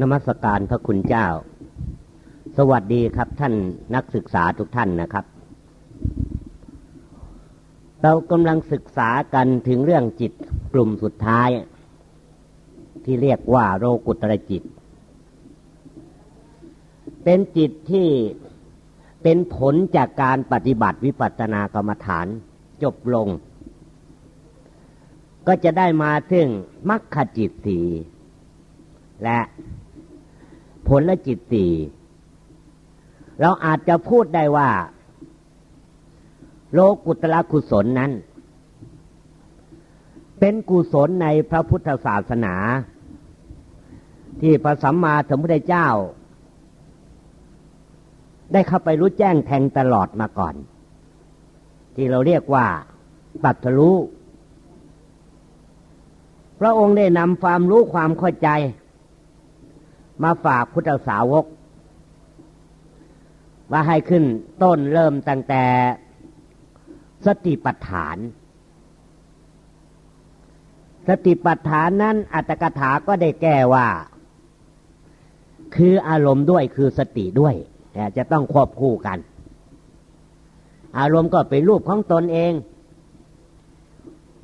นมัสการพระคุณเจ้า สวัสดีครับท่านนักศึกษาทุกท่านนะครับ เรากำลังศึกษากันถึงเรื่องจิตกลุ่มสุดท้าย ที่เรียกว่าโรกุตรจิต เป็นจิตที่เป็นผลจากการปฏิบัติวิปัสสนากรรมฐานจบลง ก็จะได้มาถึงมรรคจิตสีและ ผลและจิตสี่เราอาจจะพูดได้ว่า โลกุตละกุศลนั้น เป็นกุศลในพระพุทธศาสนา ที่พระสัมมาสัมพุทธเจ้า ได้เข้าไปรู้แจ้งแทงตลอดมาก่อน ที่เราเรียกว่าปัตรู้พระองค์ได้นำความรู้ความเข้าใจ มาฝากพุทธสาวก ว่าให้ขึ้นต้นเริ่มตั้งแต่สติปัฏฐาน สติปัฏฐานนั้นอัตถกถาก็ได้แก้ว่า คืออารมณ์ด้วยคือสติด้วยแต่จะต้องควบคู่กัน อารมณ์ก็เป็นรูปของตนเอง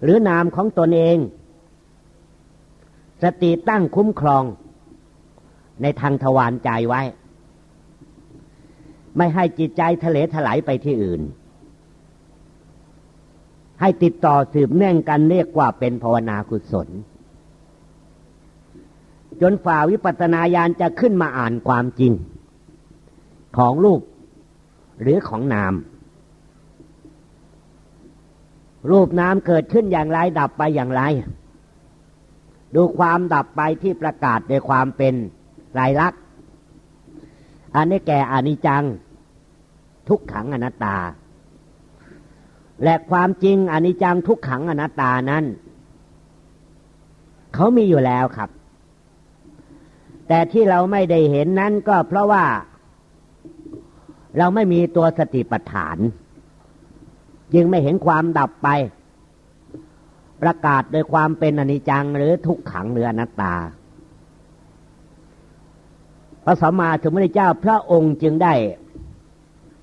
หรือนามของตนเอง สติตั้งคุ้มครอง ในทางทวารใจไว้ ไม่ให้จิตใจทะเลถลายไปที่อื่น ให้ติดต่อสืบเนื่องกันเรียกว่าเป็นภาวนากุศล จนฝ่าวิปัสนาญาณจะขึ้นมาอ่านความจริง ของรูปหรือของนาม รูปนามเกิดขึ้นอย่างไรดับไปอย่างไรดูความดับไปที่ประกาศในความเป็น ลายลักษณ์อันนี้แก่อานิจัง ทุกขังอนัตตา และความจริงอนิจังทุกขังอนัตตานั้น เขามีอยู่แล้วครับ แต่ที่เราไม่ได้เห็นนั้นก็เพราะว่า เราไม่มีตัวสติปัฏฐาน จึงไม่เห็นความดับไป ประกาศโดยความเป็นอนิจจังหรือทุกขังหรืออนัตตา พระสัมมาสัมพุทธเจ้าพระองค์จึงได้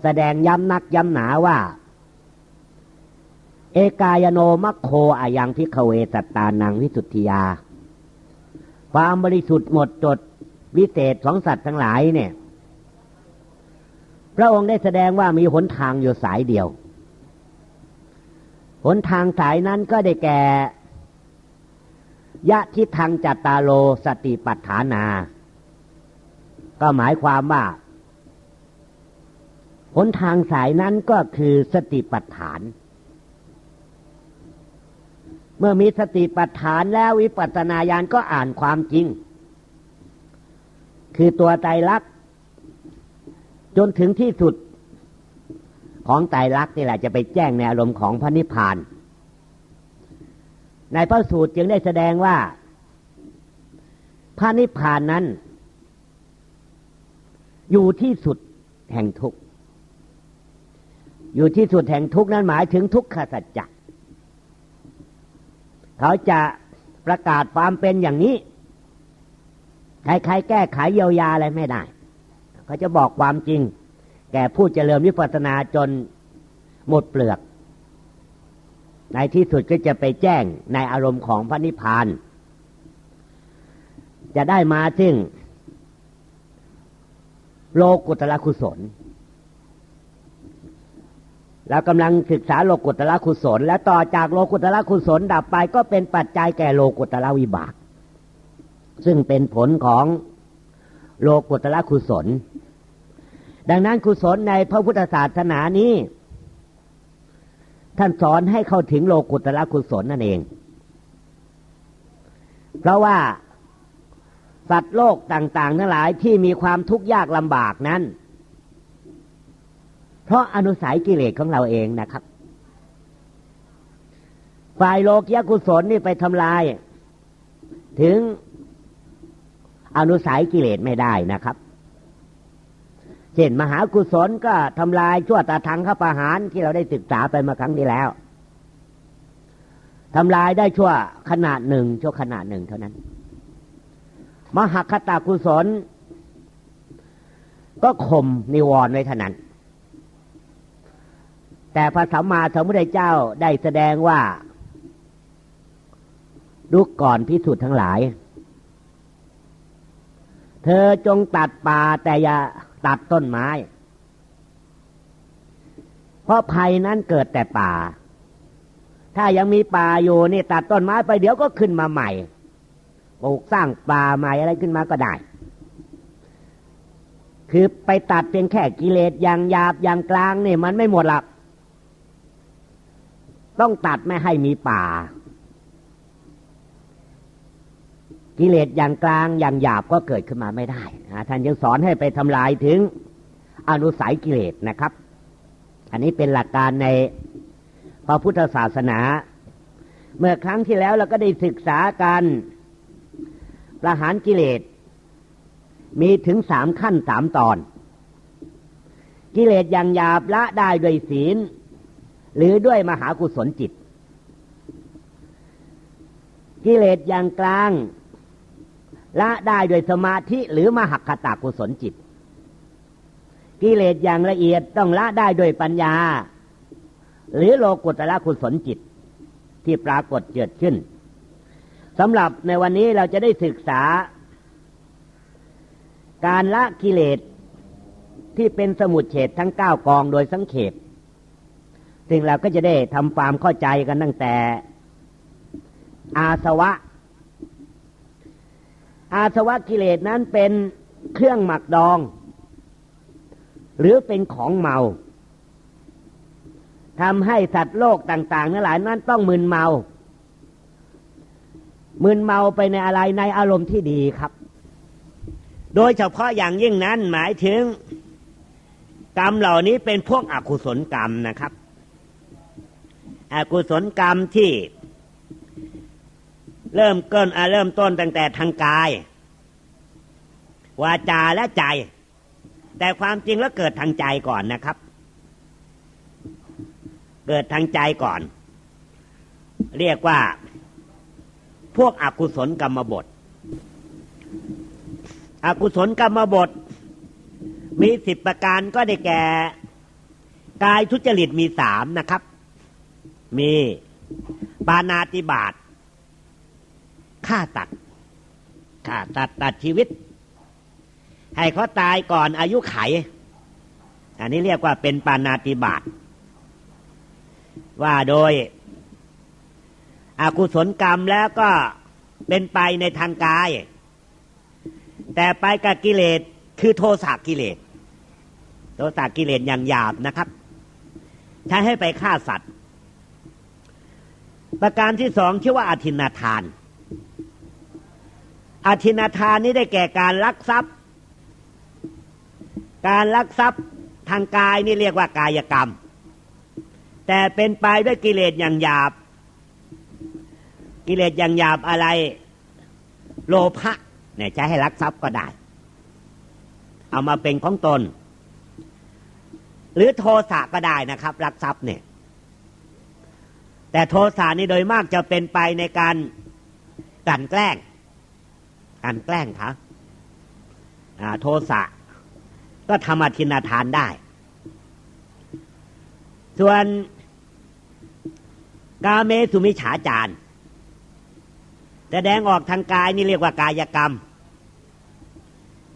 แสดงย้ำนักย้ำหนาว่า เอกายโนมัคโคอายังพิกเวสัตตานังวิสุทธิยา ความบริสุทธิ์หมดจดวิเศษของสัตว์ทั้งหลายเนี่ย พระองค์ได้แสดงว่ามีหนทางอยู่สายเดียว หนทางสายนั้นก็ได้แก่ยะทิทางจัตตาโลสติปัฏฐานา ก็หมายความว่าหนทางสายนั้นก็คือสติปัฏฐาน เมื่อมีสติปัฏฐานแล้ววิปัสสนาญาณก็อ่านความจริง คือตัวไตรลักษณ์จนถึงที่สุดของไตรลักษณ์นี่แหละจะไปแจ้งในอารมณ์ของพระนิพพาน ในพระสูตรจึงได้แสดงว่า พระนิพพานนั้น อยู่ที่สุดแห่งทุกข์อยู่ที่สุดแห่งทุกข์นั้นหมายถึงทุกขสัจจะเขาจะประกาศความเป็นอย่างนี้ ใครๆแก้ไขเยียวยาอะไรไม่ได้ เขาจะบอกความจริง แก่ผู้เจริญวิปัสสนาจนหมดเปลือก ในที่สุดก็จะไปแจ้งในอารมณ์ของพระนิพพาน จะได้มาซึ่ง โลกุตละกุศลแล้วกำลังศึกษาโลกุตละกุศล และต่อจากโลกุตละกุศลดับไปก็เป็นปัจจัยแก่โลกุตละวิบาก ซึ่งเป็นผลของโลกุตละกุศล ดังนั้นกุศลในพระพุทธศาสนานี้ ท่านสอนให้เข้าถึงโลกุตละกุศลนั่นเอง เพราะว่า สัตว์โลกต่างๆ ทั้งหลายที่มีความทุกข์ยากลำบากนั้น เพราะอนุสัยกิเลสของเราเองนะครับ ฝ่ายโลกยกุศลนี่ไปทำลาย ถึงอนุสัยกิเลสไม่ได้นะครับ เช่นมหากุศลก็ทำลายชั่วตาทังข้าประหารที่เราได้ศึกษาไปมาครั้งที่แล้วทำลายได้ชั่วขนาดหนึ่งชั่วขนาดหนึ่งเท่านั้น มหคตากุศล ก็ข่มนิวรณ์ไว้เท่านั้น แต่พระสัมมาสัมพุทธเจ้าได้แสดงว่าดูก่อนพิสุทธ์ทั้งหลาย เธอจงตัดป่าแต่อย่าตัดต้นไม้ เพราะภัยนั้นเกิดแต่ป่า ถ้ายังมีป่าอยู่นี่ตัดต้นไม้ไปเดี๋ยวก็ขึ้นมาใหม่ ปลูกสร้างป่าใหม่อะไรขึ้นมาก็ได้ คือไปตัดเพียงแค่กิเลสอย่างหยาบอย่างกลางนี่มันไม่หมดหรอกต้องตัดไม่ให้มีป่า กิเลสอย่างกลางอย่างหยาบก็เกิดขึ้นมาไม่ได้ท่านยังสอนให้ไปทำลายถึงอนุสัยกิเลสนะครับ อันนี้เป็นหลักการในพระพุทธศาสนา เมื่อครั้งที่แล้วเราก็ได้ศึกษาการ ประหารกิเลส มีถึงสามขั้นสามตอน กิเลสอย่างหยาบละได้ด้วยศีล หรือด้วยมหากุศลจิต กิเลสอย่างกลาง ละได้ด้วยสมาธิหรือมหคตากุศลจิต กิเลสอย่างละเอียดต้องละได้ด้วยปัญญา หรือโลกุตละกุศลจิต ที่ปรากฏเกิดขึ้น สำหรับในวันนี้เราจะได้ศึกษา การละกิเลสที่เป็นสมุดเฉดทั้งเก้ากองโดยสังเขปซึ่งเราก็จะได้ทำความเข้าใจกันตั้งแต่ อาสวะ อาสวะกิเลสนั้นเป็นเครื่องหมักดอง หรือเป็นของเมาทำให้สัตว์โลกต่าง ๆ นั่นหลายนั้นต้องมึนเมา มึนเมาไปในอะไรในอารมณ์ที่ดีครับ โดยเฉพาะอย่างยิ่งนั้นหมายถึง กรรมเหล่านี้เป็นพวกอกุศลกรรมนะครับ อกุศลกรรมที่ เริ่มเกินเริ่มต้นตั้งแต่ทางกาย วาจาและใจ แต่ความจริงแล้วเกิดทางใจก่อนนะครับ เกิดทางใจก่อน เรียกว่า พวกอกุศลกรรมบทอกุศลกรรมบท มีสิบประการก็ได้แก่ กายทุจริตมีสามนะครับ มีปานาติบาตฆ่าตัดฆ่าตัดตัดชีวิต ให้เขาตายก่อนอายุไข อันนี้เรียกว่าเป็นปานาติบาตว่าโดย อกุศลกรรมแล้วก็เป็นไปในทางกาย แต่ไปกับกิเลสคือโทสะกิเลส โทสะกิเลสอย่างหยาบนะครับ ใช้ให้ไปฆ่าสัตว์ ประการที่สองชื่อว่าอธินาทาน อธินาทานนี้ได้แก่การลักทรัพย์ การลักทรัพย์ทางกายนี่เรียกว่ากายกรรม แต่เป็นไปด้วยกิเลสอย่างหยาบ กิเลสอย่างหยาบอะไร โลภะเนี่ยใช้ให้รักทรัพย์ก็ได้ เอามาเป็นของตน หรือโทสะก็ได้นะครับรักทรัพย์เนี่ย แต่โทสะนี่โดยมากจะเป็นไปในการกันแกล้งการแกล้งครับโทสะก็ทำอธินาทานได้ ส่วนกาเมสุมิฉาจาร์ แสดงออกทางกายนี่เรียกว่ากายกรรม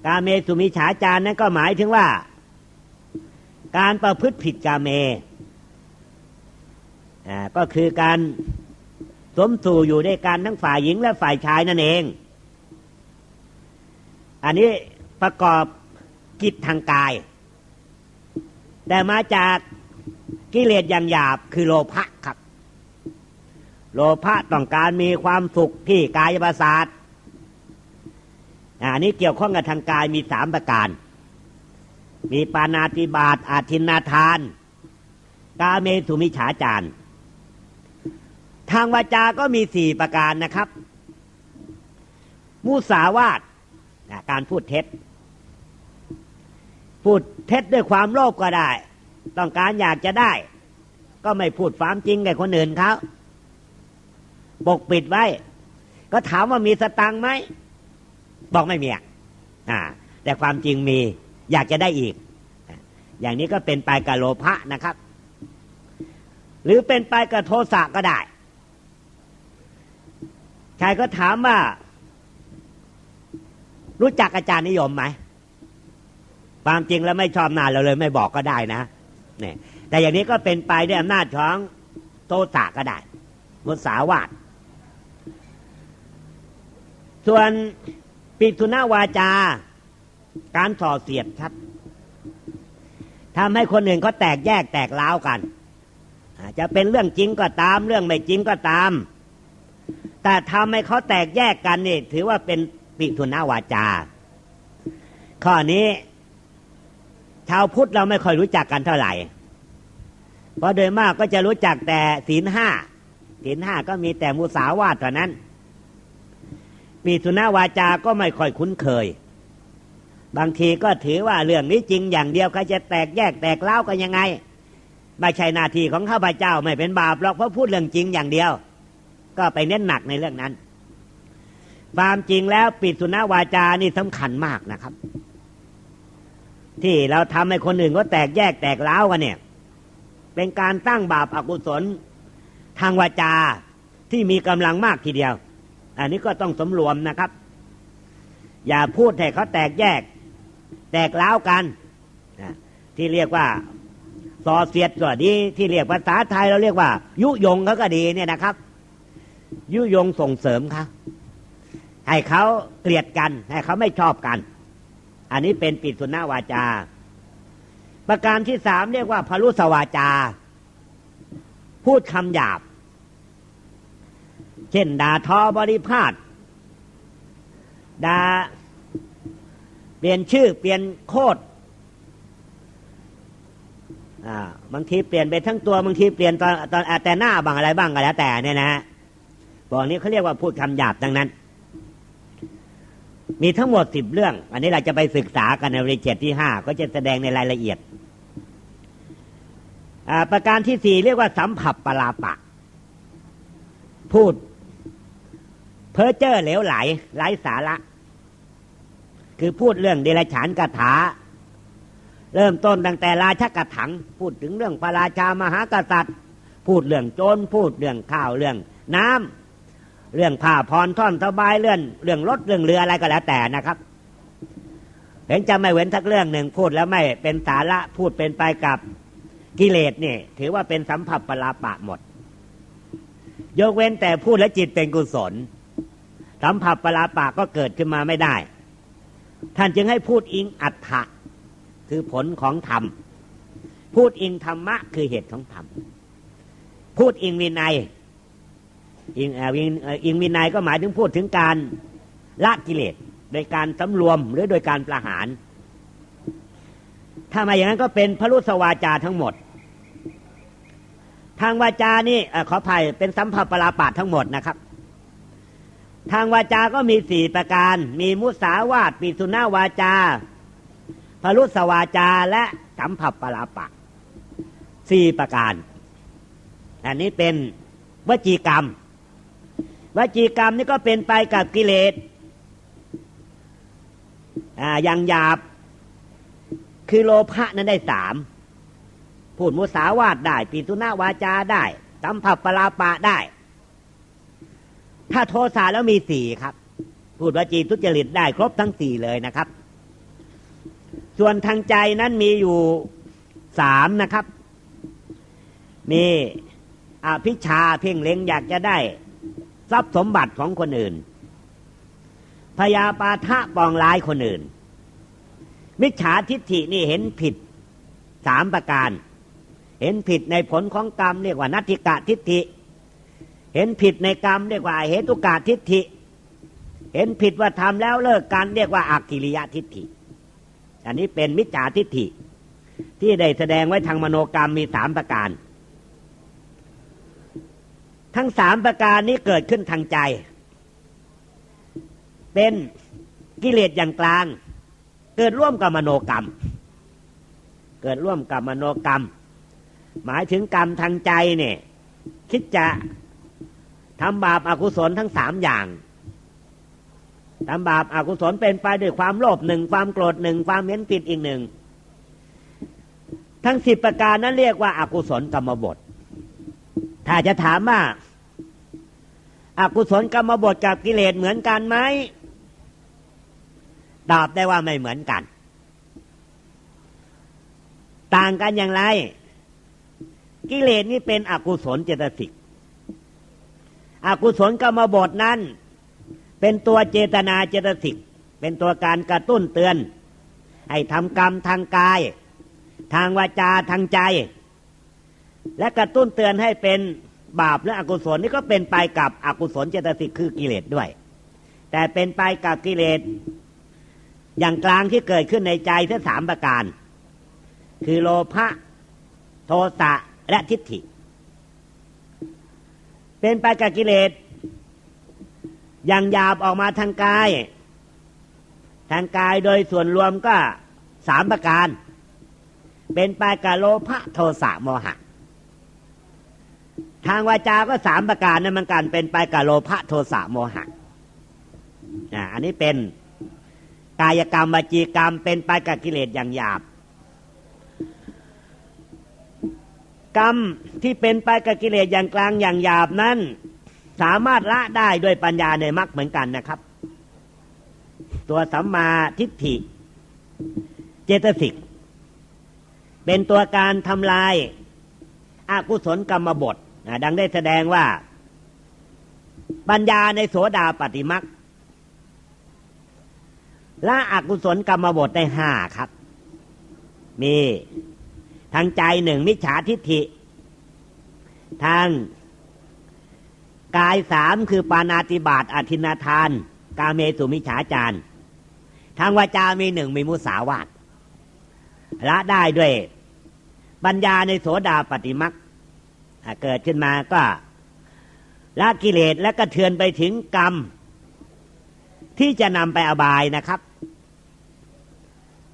กาเมสุมิฉาจารนั้นก็หมายถึงว่า การประพฤติผิดกาเมอ่าก็คือการสมสู่อยู่ด้วยกันทั้งฝ่ายหญิงและฝ่ายชายนั่นเอง อันนี้ประกอบกิจทางกาย แต่มาจากกิเลสอย่างหยาบคือโลภะครับ โลภะต้องการมีความสุขที่กายประสาทอันนี้เกี่ยวข้องกับทางกายมีสามประการ มีปานาติบาตอาทินนาทาน กาเมสุมิฉาจารทางวาจาก็มีสี่ประการนะครับ มุสาวาทการพูดเท็จ พูดเท็จด้วยความโลภก็ได้ ต้องการอยากจะได้ ก็ไม่พูดความจริงกับคนอื่นเขา ปกปิดไว้ ก็ถามว่ามีสตังไหมบอกไม่มีอะอ่า แต่ความจริงมีอยากจะได้อีก อย่างนี้ก็เป็นไปกับโลภะนะครับ หรือเป็นไปกับโทสะก็ได้ใครก็ถามว่า รู้จักอาจารย์นิยมไหมความจริงแล้วไม่ชอบหน้าเราเลยไม่บอกก็ได้นะเนี่ยแต่อย่างนี้ก็เป็นไปด้วยอำนาจของโทสะก็ได้มุสาวาท ส่วนปิทุนาวาจา การส่อเสียดครับทำให้คนอื่นเขาแตกแยกแตกล้าวกันจะเป็นเรื่องจริงก็ตาม เรื่องไม่จริงก็ตาม แต่ทำให้เขาแตกแยกกันนี่ ถือว่าเป็นปิทุนาวาจา ข้อนี้ ชาวพุทธเราไม่ค่อยรู้จักกันเท่าไหร่ เพราะโดยมากก็จะรู้จักแต่ศีลห้าศีลห้าก็มีแต่มุสาวาทเท่านั้น ปีสุนาวาจาก็ไม่ค่อยคุ้นเคย บางทีก็ถือว่าเรื่องนี้จริงอย่างเดียวใครจะแตกแยกแตกเล้ากันยังไงไม่ใช่นาทีของข้าพเจ้าไม่เป็นบาปหรอกเพราะพูดเรื่องจริงอย่างเดียว ก็ไปเน้นหนักในเรื่องนั้น ความจริงแล้วปิดสุนาวาจานี่สำคัญมากนะครับ ที่เราทำให้คนอื่นก็แตกแยกแตกเล้ากันเนี่ย เป็นการตั้งบาปอกุศลทางวาจาที่มีกำลังมากทีเดียว อันนี้ก็ต้องสมรวมนะครับ อย่าพูดให้เขาแตกแยก แตกเล้ากันนะที่เรียกว่าส่อเสียดก็ดี ที่เรียกภาษาไทยเราเรียกว่า ยุยงเขาก็ดีเนี่ยนะครับ ยุยงส่งเสริมเขาให้เขาเกลียดกันให้เขาไม่ชอบกัน อันนี้เป็นปิดสุนาวาจา ประการที่สามเรียกว่าพรุสวาจา พูดคำหยาบ เช่นด่าทอบริพาทด่าเปลี่ยนชื่อเปลี่ยนโคดบางทีเปลี่ยนไปทั้งตัวบางทีเปลี่ยนตอนตอนแต่หน้าบางอะไรบ้างก็แล้วแต่เนี่ยนะบอกนี้เขาเรียกว่าพูดคำหยาบดังนั้น มีทั้งหมดสิบเรื่อง อันนี้เราจะไปศึกษากันในริเจตที่ห้าก็จะแสดงในรายละเอียดประการที่สี่เรียกว่าสัมผัสปลาปะ พูด เพ้อเจ้อเหลวไหลไร้สาระ คือพูดเรื่องเดรัจฉานกถา เริ่มต้นตั้งแต่ราชกถัง พูดถึงเรื่องพระราชามหากษัตริย์ พูดเรื่องโจรพูดเรื่องข้าวเรื่องน้ำเรื่องผ้าพรท่อนสบายเรื่องเรื่องรถเรื่องเรืออะไรก็แล้วแต่นะครับเห็นจะไม่เว้นทักเรื่องหนึ่งพูดแล้วไม่เป็นสาระพูดเป็นไปกับกิเลสเนี่ย ถือว่าเป็นสัมผัสปลาปะหมด ยกเว้นแต่พูดและจิตเป็นกุศล สัมผัสปลาปะก็เกิดขึ้นมาไม่ได้ ท่านจึงให้พูดอิงอัฏฐะคือผลของธรรม พูดอิงธรรมะคือเหตุของธรรม พูดอิงวินัยอิงอิงวินัยก็หมายถึงพูดถึงการละกิเลสโดยการสำรวมหรือโดยการประหาร ถ้ามาอย่างนั้นก็เป็นพระรุสวาจาทั้งหมด ทางวาจานี่ขออภัยเป็นสัมผัสปราปาดทั้งหมดนะครับ ทางวาจา ก็มีสี่ประการ มีมุสาวาตปิสุนาวาจาพรุสวาจาและสัมผัสปราปะสี่ประการ อันนี้เป็นวจีกรรม วจีกรรมนี่ก็เป็นไปกับกิเลสอย่างหยาบ คือโลภะนั้นได้สาม พูดมุสาวาทได้ ปิตุนาวาจาได้สัมผัสปราปะได้ ถ้าโทสะแล้วมีสี่ครับ พูดวจีทุจริตได้ครบทั้งสี่เลยนะครับ ส่วนทางใจนั้นมีอยู่สามนะครับ มีอภิชาเพ่งเล็งอยากจะได้ทรัพย์สมบัติของคนอื่น พยาปาทะปองร้ายคนอื่น มิจฉาทิฏฐินี่เห็นผิดสามประการ เห็นผิดในผลของกรรมเรียกว่านัตถิกะทิฏฐิ เห็นผิดในกรรมเรียกว่าเหตุกะทิฏฐิ เห็นผิดว่าทำแล้วเลิกกันเรียกว่าอากิริยะทิฏฐิ อันนี้เป็นมิจฉาทิฏฐิ ที่ได้แสดงไว้ทางมโนกรรมมีสามประการ ทั้งสามประการนี้เกิดขึ้นทางใจ เป็นกิเลสอย่างกลาง เกิดร่วมกับมโนกรรม เกิดร่วมกับมโนกรรม หมายถึงกรรมทางใจเนี่ยคิดจะ ทำบาปอากุศลทั้งสามอย่างทำบาปอากุศลเป็นไปด้วยความโลภหนึ่งความโกรธหนึ่งความเห็นผิดอีกหนึ่งทั้งสิบประการนั้นเรียกว่าอากุศลกรรมบท ถ้าจะถามว่าอากุศลกรรมบทกับกิเลสเหมือนกันไหมตอบได้ว่าไม่เหมือนกัน ต่างกันอย่างไร กิเลสนี่เป็นอกุศลเจตสิก อกุศลกรรมบทนั้น เป็นตัวเจตนาเจตสิก เป็นตัวการกระตุ้นเตือน ให้ทำกรรมทางกาย ทางวาจาทางใจ และกระตุ้นเตือนให้เป็นบาปและอกุศลนี่ก็เป็นไปกับอกุศลเจตสิกคือกิเลสด้วย แต่เป็นไปกับกิเลสอย่างกลางที่เกิดขึ้นในใจทั้งสามประการ คือโลภะโทสะและทิฏฐิ เป็นไปกับกิเลสอย่างหยาบออกมาทางกาย ทางกายโดยส่วนรวมก็สามประการ เป็นไปกับโลภะโทสะโมหะ ทางวาจา ก็สามประการนั่นมันกันเป็นไปกับโลภะโทสะโมหะอันนี้เป็นกายกรรมวจีกรรมเป็นไปกับกิเลสอย่างหยาบ กรรมที่เป็นไปกับกิเลสอย่างกลางอย่างหยาบนั้น สามารถละได้ด้วยปัญญาในมรรคเหมือนกันนะครับ ตัวสัมมาทิฏฐิ เจตสิก เป็นตัวการทำลายอากุศลกรรมบทดังได้แสดงว่า ปัญญาในโสดาปฏิมักละอกุศลกรรมบทได้ห้าครับ มี ทางใจหนึ่งมิจฉาทิฏฐิ ทางกายสามคือปานาติบาตอธินาทาน กาเมสุมิจฉาจารทางวาจามีหนึ่งมีมุสาวาทละได้ด้วยปัญญาในโสดาปฏิมักเกิดขึ้นมาก็ละกิเลสและก็เทือนไปถึงกรรม ที่จะนำไปอบายนะครับ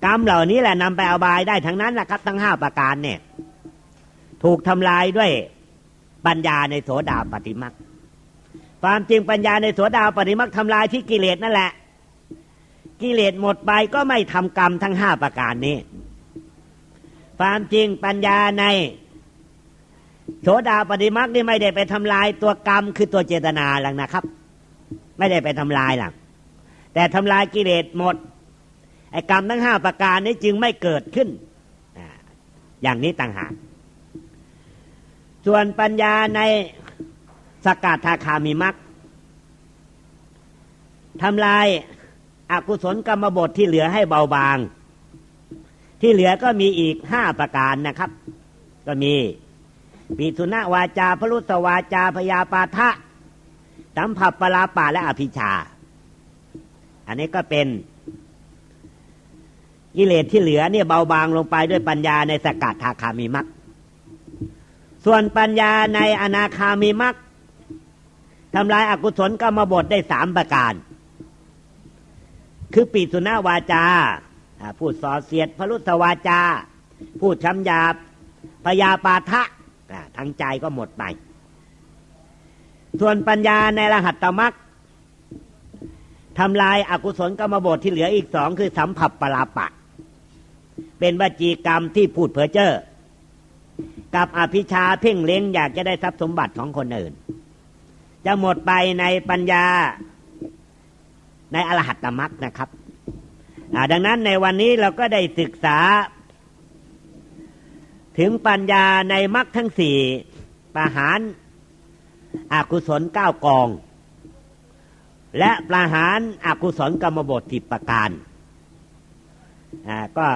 กรรมเหล่านี้แหละนำไปอบายได้ทั้งนั้นนะครับ ทั้งห้าประการเนี่ย ถูกทำลายด้วยปัญญาในโสดาปฏิมักความจริงปัญญาในโสดาปฏิมักทำลายที่กิเลสนั่นแหละ กิเลสหมดไปก็ไม่ทำกรรมทั้งห้าประการนี้ ความจริงปัญญาในโสดาปฏิมักนี่ไม่ได้ไปทำลายตัวกรรมคือตัวเจตนาหลังนะครับ ไม่ได้ไปทำลายหลังแต่ทำลายกิเลสหมด ไอ้กรรมทั้งห้าประการนี้จึงไม่เกิดขึ้น อย่างนี้ต่างหาก ส่วนปัญญาในสกาทาคามิมักทำลายอากุศลกรรมบทที่เหลือให้เบาบาง ที่เหลือก็มีอีกห้าประการนะครับ ก็มีปีสุณวาจาพรุตวาจาพยาปาทะสัมผัสปลาปาและอภิชา อันนี้ก็เป็น กิเลสที่เหลือเนี่ยเบาบางลงไปด้วยปัญญาในสกัดทาคามีมักส่วนปัญญาในอนาคามีมักทำลายอากุศลกรรมบทได้สามประการ คือปีสุณวาจา พูดส่อเสียดพรุตวาจา พูดช้ำหยาบพยาปาทะทั้งใจก็หมดไป ส่วนปัญญาในรหัตตมักทำลายอากุศลกรรมบทที่เหลืออีกสองคือสัมผัสปลาปะ เป็นวจีกรรมที่พูดเพ้อเจ้อกับอภิชาเพ่งเล้งอยากจะได้ทรัพย์สมบัติของคนอื่น จะหมดไปในปัญญาในอรหัตตมักนะครับดังนั้นในวันนี้เราก็ได้ศึกษา ถึงปัญญาในมรรคทั้งสี่ประหารอากุศลเก้ากอง และประหารอากุศลกรรมบทสิบประการ ก็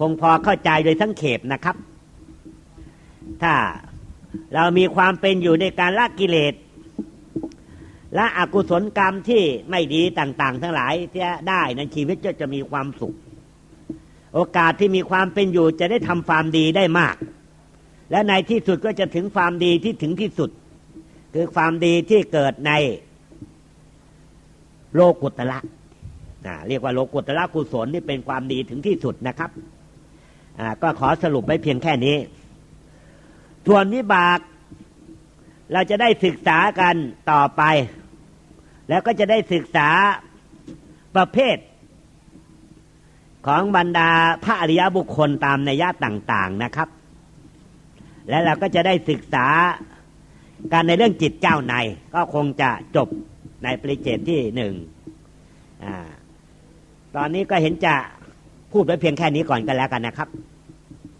คงพอเข้าใจโดยทั้งเขบนะครับ ถ้าเรามีความเป็นอยู่ในการละกิเลสและอกุศลกรรมที่ไม่ดีต่าง ๆ ทั้งหลายที่ได้ในชีวิตก็จะมีความสุข โอกาสที่มีความเป็นอยู่จะได้ทำความดีได้มาก และในที่สุดก็จะถึงความดีที่ถึงที่สุด คือความดีที่เกิดในโลกุตละเรียกว่าโลกุตละกุศลนี่เป็นความดีถึงที่สุดนะครับ ก็ขอสรุปไว้เพียงแค่นี้ส่วนวิบาก เราจะได้ศึกษากันต่อไป แล้วก็จะได้ศึกษาประเภท ของบรรดาพระอริยบุคคลตามในยะต่าง ๆนะครับ และเราก็จะได้ศึกษาการในเรื่องจิตเจ้าใน ก็คงจะจบในปริเจตที่หนึ่งอตอนนี้ก็เห็นจะ พูดไว้เพียงแค่นี้ก่อนกันแล้วกันนะครับ